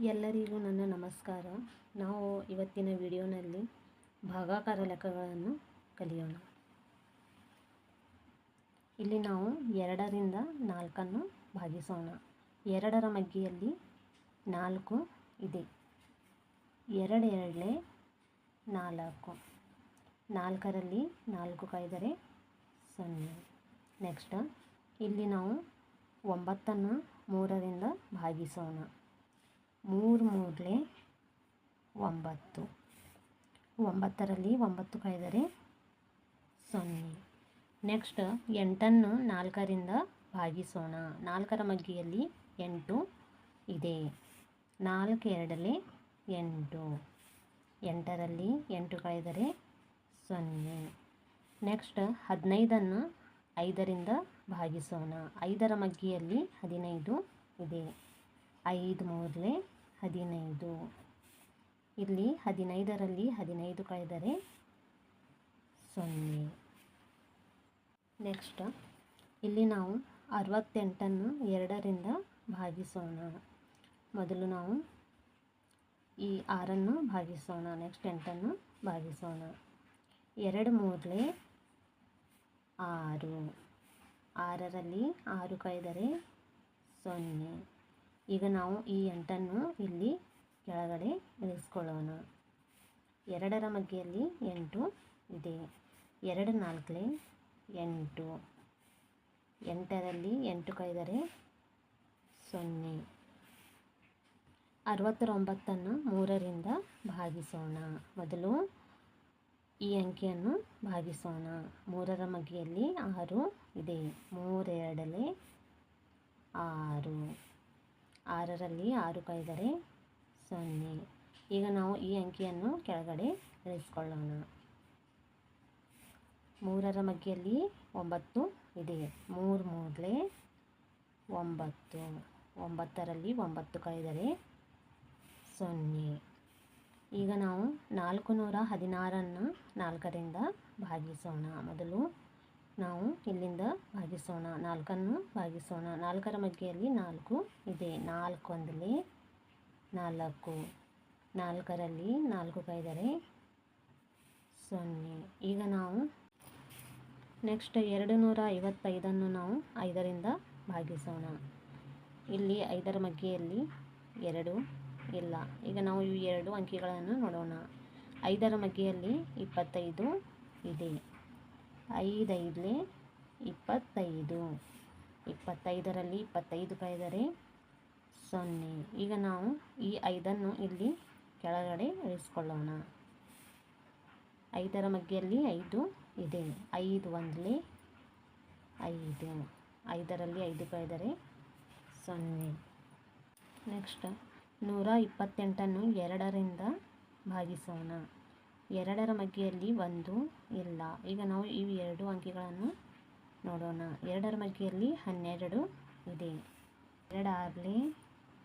ಎಲ್ಲರಿಗೂ ನನ್ನ ನಮಸ್ಕಾರ. ನಾವು ಇವತ್ತಿನ ವಿಡಿಯೋನಲ್ಲಿ ಭಾಗಾಕಾರ ಲೆಕ್ಕಗಳನ್ನು ಕಲಿಯೋಣ. ಇಲ್ಲಿ ನಾವು ಎರಡರಿಂದ ನಾಲ್ಕನ್ನು ಭಾಗಿಸೋಣ. ಎರಡರ ಮಗ್ಗಿಯಲ್ಲಿ ನಾಲ್ಕು ಇದೆ. ಎರಡು ಎರಡಲೇ ನಾಲ್ಕು. ನಾಲ್ಕರಲ್ಲಿ ನಾಲ್ಕು ಕಾಯ್ದರೆ ಸೊನ್ನೆ. ನೆಕ್ಸ್ಟ್ ಇಲ್ಲಿ ನಾವು ಒಂಬತ್ತನ್ನು ಮೂರರಿಂದ ಭಾಗಿಸೋಣ. ಮೂರು ಮೂರಲೆ ಒಂಬತ್ತು. ಒಂಬತ್ತರಲ್ಲಿ ಒಂಬತ್ತು ಕಳೆದರೆ ಸೊನ್ನೆ. ನೆಕ್ಸ್ಟ್ ಎಂಟನ್ನು ನಾಲ್ಕರಿಂದ ಭಾಗಿಸೋಣ. ನಾಲ್ಕರ ಮಗ್ಗಿಯಲ್ಲಿ ಎಂಟು ಇದೆ. ನಾಲ್ಕು ಎರಡಲೆ ಎಂಟು. ಎಂಟರಲ್ಲಿ ಎಂಟು ಕಳೆದರೆ ಸೊನ್ನೆ. ನೆಕ್ಸ್ಟ್ ಹದಿನೈದನ್ನು ಐದರಿಂದ ಭಾಗಿಸೋಣ. ಐದರ ಮಗ್ಗಿಯಲ್ಲಿ ಹದಿನೈದು ಇದೆ. ಐದು ಮೂರಲೆ ಹದಿನೈದು. ಇಲ್ಲಿ ಹದಿನೈದರಲ್ಲಿ ಹದಿನೈದು ಕಳೆದರೆ ಸೊನ್ನೆ. ನೆಕ್ಸ್ಟ್ ಇಲ್ಲಿ ನಾವು ಅರವತ್ತೆಂಟನ್ನು ಎರಡರಿಂದ ಭಾಗಿಸೋಣ. ಮೊದಲು ನಾವು ಈ ಆರನ್ನು ಭಾಗಿಸೋಣ. ನೆಕ್ಸ್ಟ್ ಎಂಟನ್ನು ಭಾಗಿಸೋಣ. ಎರಡು ಮೂರಲೆ ಆರು. ಆರರಲ್ಲಿ ಆರು ಕಳೆದರೆ ಸೊನ್ನೆ. ಈಗ ನಾವು ಈ ಎಂಟನ್ನು ಇಲ್ಲಿ ಕೆಳಗಡೆ ಇಳಿಸ್ಕೊಳ್ಳೋಣ ಎರಡರ ಮಗ್ಗೆಯಲ್ಲಿ ಎಂಟು ಇದೆ. ಎರಡು ನಾಲ್ಕಲೆ ಎಂಟು. ಎಂಟರಲ್ಲಿ ಎಂಟು ಕೈದರೆ ಸೊನ್ನೆ. ಅರವತ್ತರೊಂಬತ್ತನ್ನು ಮೂರರಿಂದ ಭಾಗಿಸೋಣ. ಮೊದಲು ಈ ಅಂಕಿಯನ್ನು ಭಾಗಿಸೋಣ. ಮೂರರ ಮಗಿಯಲ್ಲಿ ಆರು ಇದೆ. ಮೂರೆರಡಲೆ ಆರು. ಆರರಲ್ಲಿ ಆರು ಕಳೆದರೆ ಸೊನ್ನೆ. ಈಗ ನಾವು ಈ ಅಂಕಿಯನ್ನು ಕೆಳಗಡೆ ಇಳಿಸ್ಕೊಳ್ಳೋಣ ಮೂರರ ಮಗ್ಗಿಯಲ್ಲಿ ಒಂಬತ್ತು ಇದೆ. ಮೂರು ಮೂರಲೆ ಒಂಬತ್ತು. ಒಂಬತ್ತರಲ್ಲಿ ಒಂಬತ್ತು ಕೈದರೆ ಸೊನ್ನೆ. ಈಗ ನಾವು ನಾಲ್ಕು ನೂರ ಹದಿನಾರನ್ನು ನಾಲ್ಕರಿಂದ ಭಾಗಿಸೋಣ. ಮೊದಲು ನಾವು ಇಲ್ಲಿಂದ ಭಾಗಿಸೋಣ. ನಾಲ್ಕನ್ನು ಭಾಗಿಸೋಣ. ನಾಲ್ಕರ ಮಗ್ಗೆಯಲ್ಲಿ ನಾಲ್ಕು ಇದೆ. ನಾಲ್ಕು ಒಂದಲೇ ನಾಲ್ಕು, ನಾಲ್ಕರಲ್ಲಿ ನಾಲ್ಕು ಕೈದರೆ ಸೊನ್ನೆ. ಈಗ ನಾವು ನೆಕ್ಸ್ಟ್ ಎರಡು ನೂರ ಐವತ್ತೈದನ್ನು ನಾವು ಐದರಿಂದ ಭಾಗಿಸೋಣ. ಇಲ್ಲಿ ಐದರ ಮಗ್ಗೆಯಲ್ಲಿ ಎರಡು ಇಲ್ಲ. ಈಗ ನಾವು ಈ ಎರಡು ಅಂಕಿಗಳನ್ನು ನೋಡೋಣ. ಐದರ ಮಗ್ಗೆಯಲ್ಲಿ ಇಪ್ಪತ್ತೈದು ಇದೆ. ಐದೈದಲೇ ಇಪ್ಪತ್ತೈದು. ಇಪ್ಪತ್ತೈದರಲ್ಲಿ ಇಪ್ಪತ್ತೈದು ಕಳೆದರೆ ಸೊನ್ನೆ. ಈಗ ನಾವು ಈ ಐದನ್ನು ಇಲ್ಲಿ ಕೆಳಗಡೆ ಇಳಿಸ್ಕೊಳ್ಳೋಣ ಐದರ ಮಗ್ಗೆಯಲ್ಲಿ ಐದು ಇದೆ. ಐದು ಒಂದಲೇ ಐದು. ಐದರಲ್ಲಿ ಐದು ಕಳೆದರೆ ಸೊನ್ನೆ. ನೆಕ್ಸ್ಟ್ ನೂರ ಇಪ್ಪತ್ತೆಂಟನ್ನು ಎರಡರಿಂದ ಭಾಗಿಸೋಣ. ಎರಡರ ಮಗ್ಗೆಯಲ್ಲಿ ಒಂದು ಇಲ್ಲ. ಈಗ ನಾವು ಈ ಎರಡು ಅಂಕಿಗಳನ್ನು ನೋಡೋಣ. ಎರಡರ ಮಗ್ಗೆಯಲ್ಲಿ ಹನ್ನೆರಡು ಇದೆ. ಎರಡು ಆರಲಿ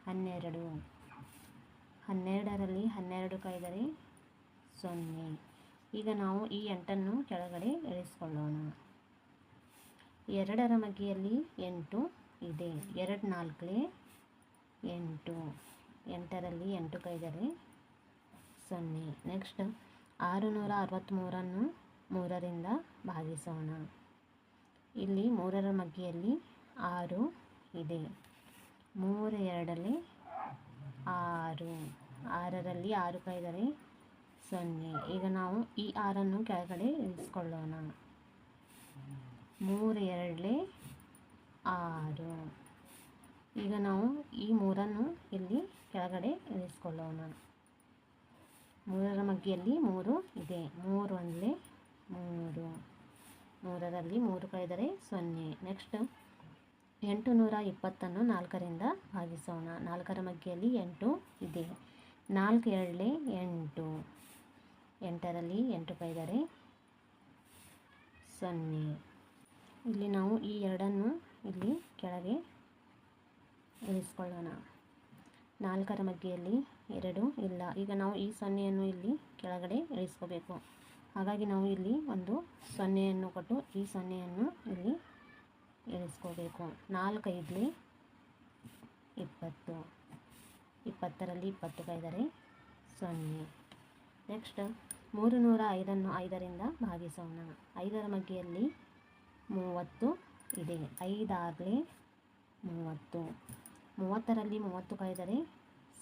ಹನ್ನೆರಡು. ಹನ್ನೆರಡರಲ್ಲಿ ಹನ್ನೆರಡು ಕೈದರೆ ಸೊನ್ನೆ. ಈಗ ನಾವು ಈ ಎಂಟನ್ನು ಕೆಳಗಡೆ ಇಳಿಸ್ಕೊಳ್ಳೋಣ. ಎರಡರ ಮಗಿಯಲ್ಲಿ ಎಂಟು ಇದೆ. ಎರಡು ನಾಲ್ಕಲೇ ಎಂಟು. ಎಂಟರಲ್ಲಿ ಎಂಟು ಕೈದರೆ ಸೊನ್ನೆ. ನೆಕ್ಸ್ಟ್ ಆರು ನೂರ ಅರವತ್ತ್ಮೂರನ್ನು ಮೂರರಿಂದ ಭಾಗಿಸೋಣ. ಇಲ್ಲಿ ಮೂರರ ಮಗ್ಗಿಯಲ್ಲಿ ಆರು ಇದೆ. ಮೂರು, ಎರಡಲ್ಲಿ ಆರು. ಆರರಲ್ಲಿ ಆರು ಕೈದರೆ ಸೊನ್ನೆ. ಈಗ ನಾವು ಈ ಆರನ್ನು ಕೆಳಗಡೆ ಇಳಿಸ್ಕೊಳ್ಳೋಣ ಮೂರು ಎರಡಲಿ ಆರು. ಈಗ ನಾವು ಈ ಮೂರನ್ನು ಇಲ್ಲಿ ಕೆಳಗಡೆ ಇಳಿಸ್ಕೊಳ್ಳೋಣ ಮೂರರ ಮಗ್ಗಿಯಲ್ಲಿ ಮೂರು ಇದೆ. ಮೂರು ಒಂದಲೇ ಮೂರು. ಮೂರರಲ್ಲಿ ಮೂರು ಕಳೆದರೆ ಸೊನ್ನೆ. ನೆಕ್ಸ್ಟ್ ಎಂಟು ನೂರ ಇಪ್ಪತ್ತನ್ನು ನಾಲ್ಕರಿಂದ ಭಾಗಿಸೋಣ. ನಾಲ್ಕರ ಮಗ್ಗಿಯಲ್ಲಿ ಎಂಟು ಇದೆ. ನಾಲ್ಕು ಎರಡಲೆ ಎಂಟು. ಎಂಟರಲ್ಲಿ ಎಂಟು ಪೈದರೆ ಸೊನ್ನೆ. ಇಲ್ಲಿ ನಾವು ಈ ಎರಡನ್ನು ಇಲ್ಲಿ ಕೆಳಗೆ ಇಳಿಸ್ಕೊಳ್ಳೋಣ ನಾಲ್ಕರ ಮಗ್ಗಿಯಲ್ಲಿ ಎರಡು ಇಲ್ಲ. ಈಗ ನಾವು ಈ ಸೊನ್ನೆಯನ್ನು ಇಲ್ಲಿ ಕೆಳಗಡೆ ಇಳಿಸ್ಕೋಬೇಕು ಹಾಗಾಗಿ ನಾವು ಇಲ್ಲಿ ಒಂದು ಸೊನ್ನೆಯನ್ನು ಕೊಟ್ಟು ಈ ಸೊನ್ನೆಯನ್ನು ಇಲ್ಲಿ ಇಳಿಸ್ಕೋಬೇಕು ನಾಲ್ಕೈದಲಿ ಇಪ್ಪತ್ತು. ಇಪ್ಪತ್ತರಲ್ಲಿ ಇಪ್ಪತ್ತು ಕೈದರೆ ಸೊನ್ನೆ. ನೆಕ್ಸ್ಟ್ ಮೂರು ನೂರ ಐದನ್ನು ಐದರಿಂದ ಭಾಗಿಸೋಣ. ಐದರ ಮಗ್ಗಿಯಲ್ಲಿ ಮೂವತ್ತು ಇದೆ. ಐದಾಗಲಿ ಮೂವತ್ತು. ಮೂವತ್ತರಲ್ಲಿ ಮೂವತ್ತು ಕೈದರೆ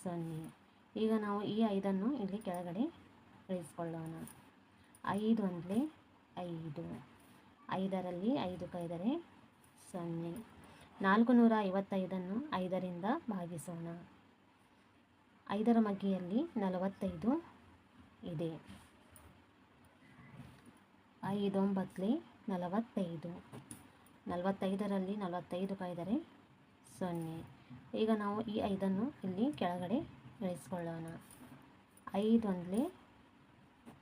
ಸೊನ್ನೆ. ಈಗ ನಾವು ಈ ಐದನ್ನು ಇಲ್ಲಿ ಕೆಳಗಡೆ ಇಳಿಸ್ಕೊಳ್ಳೋಣ. ಐದು ಅಂದರೆ ಐದು. ಐದರಲ್ಲಿ ಐದು ಕಳೆದರೆ ಸೊನ್ನೆ. ನಾಲ್ಕು ನೂರ ಐವತ್ತೈದನ್ನು ಐದರಿಂದ ಭಾಗಿಸೋಣ. ಐದರ ಮಗ್ಗಿಯಲ್ಲಿ ನಲವತ್ತೈದು ಇದೆ. ಐದೊಂಬತ್ತಲಿ ನಲವತ್ತೈದು. ನಲವತ್ತೈದರಲ್ಲಿ ನಲವತ್ತೈದು ಕಾಯ್ದರೆ ಸೊನ್ನೆ. ಈಗ ನಾವು ಈ ಐದನ್ನು ಇಲ್ಲಿ ಕೆಳಗಡೆ ಇಳಿಸ್ಕೊಳ್ಳೋಣ. ಐದೊಂದಲೇ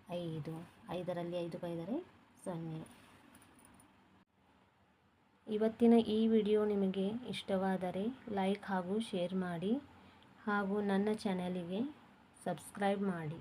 ಐದು. ಐದರಲ್ಲಿ ಐದು ಕಳೆದರೆ ಸೊನ್ನೆ. ಇವತ್ತಿನ ಈ ವಿಡಿಯೋ ನಿಮಗೆ ಇಷ್ಟವಾದರೆ ಲೈಕ್ ಹಾಗೂ ಶೇರ್ ಮಾಡಿ ಹಾಗೂ ನನ್ನ ಚಾನಲಿಗೆ ಸಬ್ಸ್ಕ್ರೈಬ್ ಮಾಡಿ.